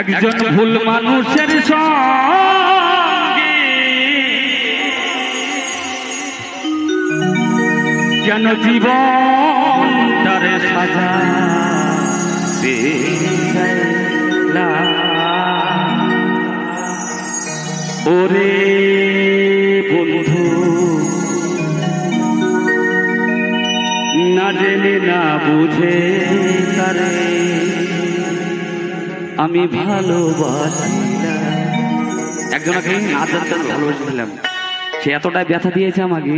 একজন ভুল মানুষের সঙ্গে কেন জীবন তারে সাজা ওরে বন্ধু না জেনে না বুঝে আমি ভালোবাসি না। একজনকে না জানতে ভালোবাসছিলাম সে এতটাই ব্যথা দিয়েছে আমাকে।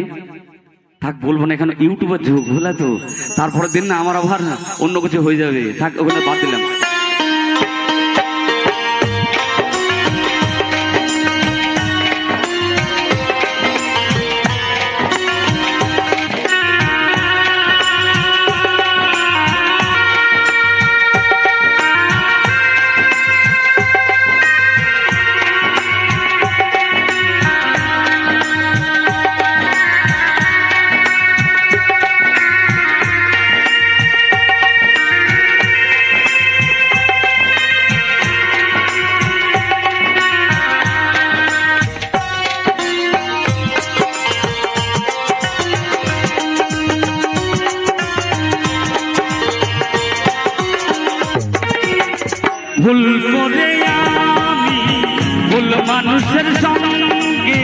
থাক বলব না এখানে ইউটিউবের যুগ বুঝলা তো? তারপরের দিন না আমার আবার অন্য কিছু হয়ে যাবে। থাক ওখানে বাদ দিলাম। মানুষের সঙ্গে।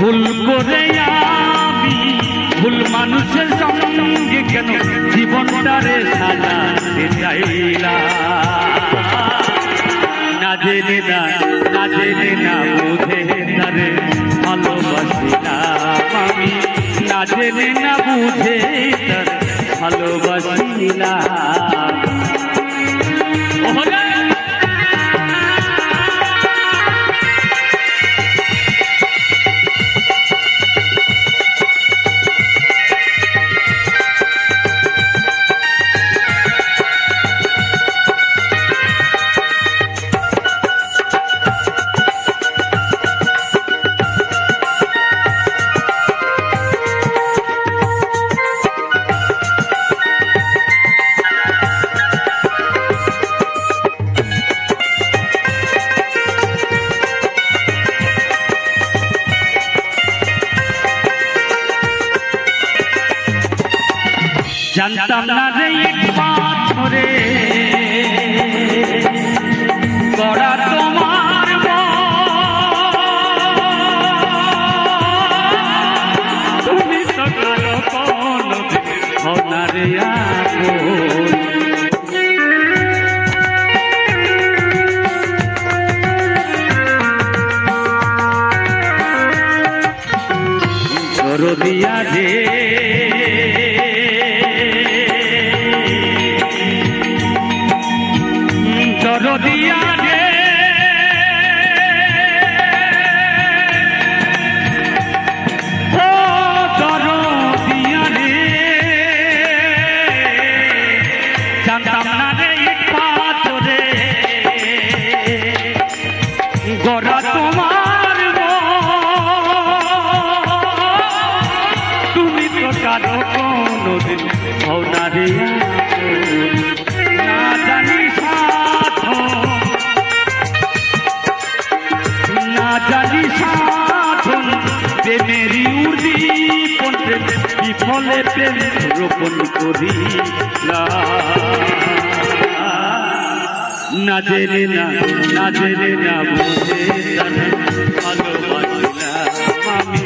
ভুল করে আমি, ভুল মানুষের সঙ্গে কেন জীবনটারে সাজাতে চাইলাম? না জেনে না না জেনে না বুঝে তারে ভালোবাসিলাম আমি। না জেনে না বুঝে তার ভালোবাসিলাম জানতাম না রে পাথরে গড়া তোমার তুমি তো কারও হনারে আপন। দরদিয়া রে কারও কোনোদিন হও না জানি সাধন না জানি সাধন প্রেমেরই উদ্দীপন বিফলে প্রেম রোপণ করি না। জেনে না না জেনে না বুঝে ভালোবাসিলাম আমি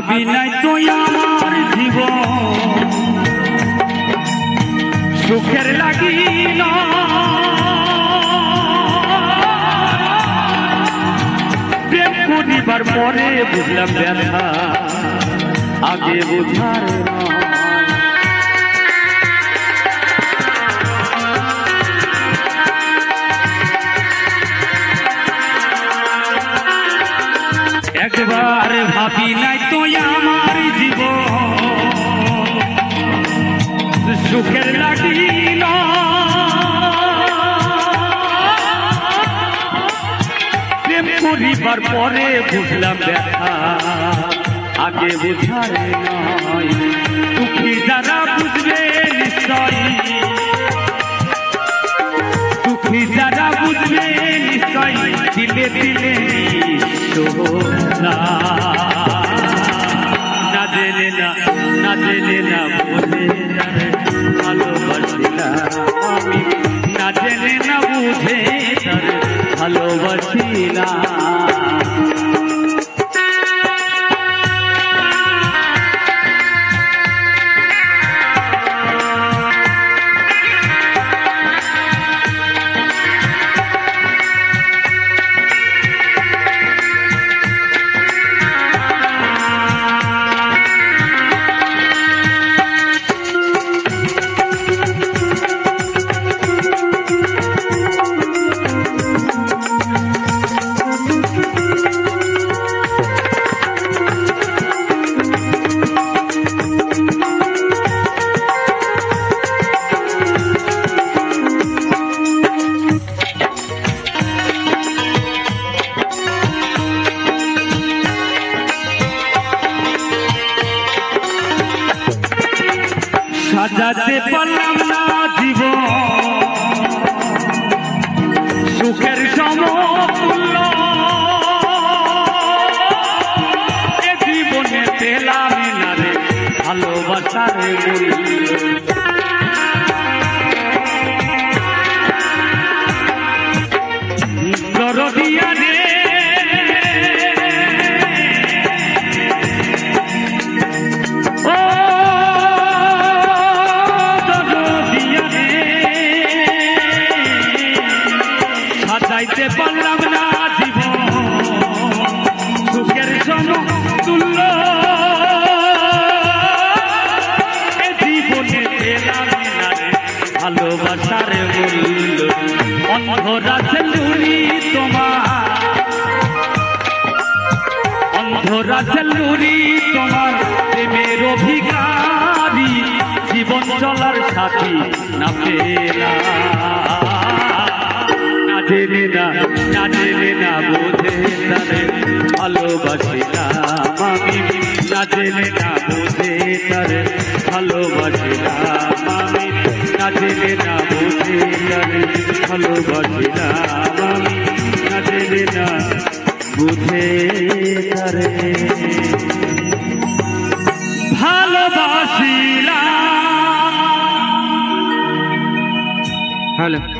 ভাবি নাই তো আমার জীবন। সুখের লাগি না। পরে বুঝলাম ব্যথা, আগে একবার ভাবি নাই করিবার পরে বুঝলাম ব্যথা। আগে বুঝার দুঃখী যারা বুঝবে নিশ্চয়। দুঃখী যারা বুঝবে নিশ্চয়, দিলে দিলে না। জেনে না না জেনে না যারে ভালোবাসিলাম আমি। ভালোবাসিলাম। সাজাতে পারলাম না জীবন। সুখের সমতুল্য। এ জীবনে পেলাম না রে ভালোবাসার মূল্য সেলুরি তোমার প্রেমের অধিকারী, জীবন চলার সাথী না পেলা না। জেনে না না জেনে না বোঝে তারে ভালোবাসিলাম আমি না জেনে না বোঝে তারে ভালোবাসিলাম আমি না জেনে না বোঝে তারে ভালোবাসিলাম আমি না জেনে না বুঝে তারে ভালোবাসিলাম। হ্যালো।